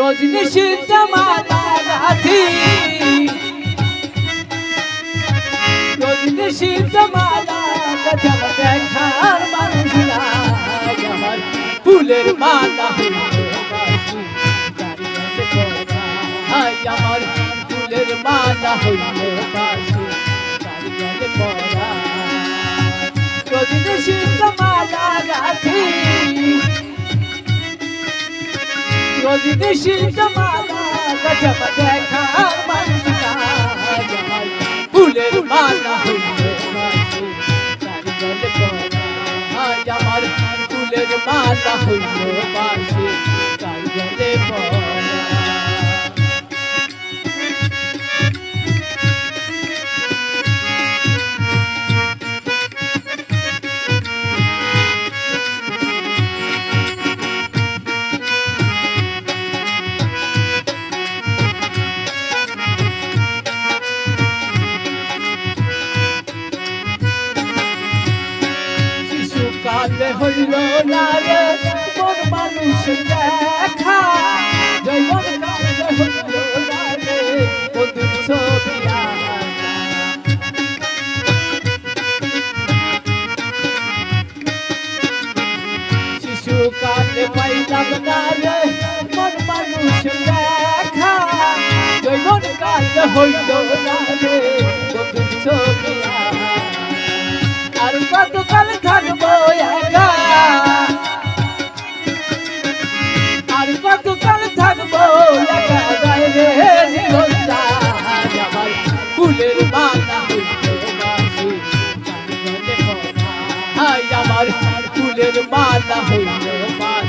শীত মালা গাথি রজনী শীত মালা গাথি দেখার মানুষ নাই আমার। ফুলের মালা আমার। ফুলের মালা হইল রজনী শীত মালা গাথি রজনী শীত মালা গজব দেখা আমার ফুলের মালা আমার ফুলের মালা হইল বাসি শিশুকালে হইল না রে মন মানুষ দেখা জৈবন কালে হইল না রে বন্ধুর ছবি। শিশুকালে পাইলাম না রে মন মানুষ দেখা জৈবন কালে হইল না ফুলের মালা হইল বাসি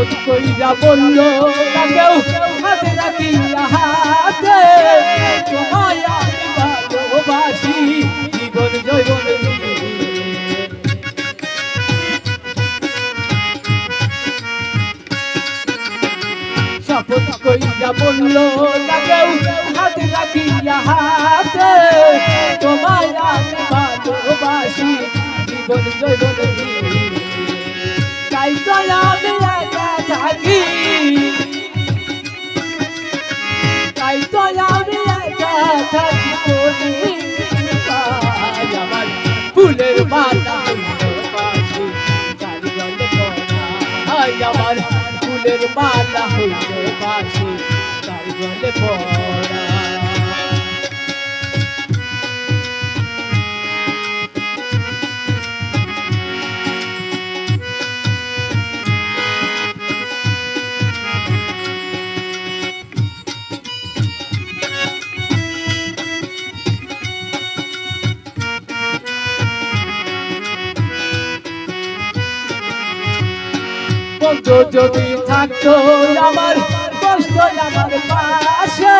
শপথ কইরা বলল তাকেও হাতে রাখিয়া হাতে। তোমায় আমি ভালোবাসি, জীবন জৈবন। শপথ কইরা বলল তাকেও হাতে রাখিয়া হাতে। তোমায় আমি ভালোবাসি, জীবন জৈবন পরাই আমার ফুলের মালা হইল বাসি। বলে পরাই বন্ধু যদি থাকতো আমার কষ্ট আমার পাশে।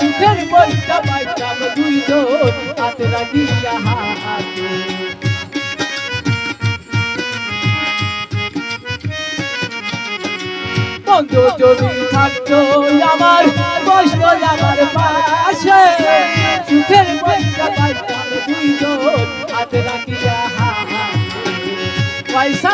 সুখের বইটা পাইতাম দুই হাতে হাতে। যদি থাকতো আমার কষ্ট আমার পাশে। সুখের পাইতাম পয়সা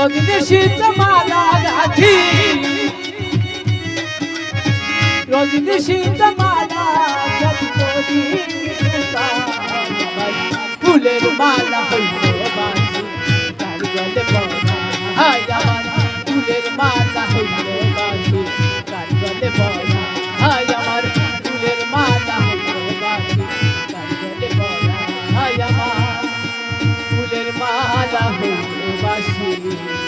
রজনী শীত মালা গাথি রজনী শীত মালা ফুলের মালা হইল ফুলের মালা হইল তার বাসি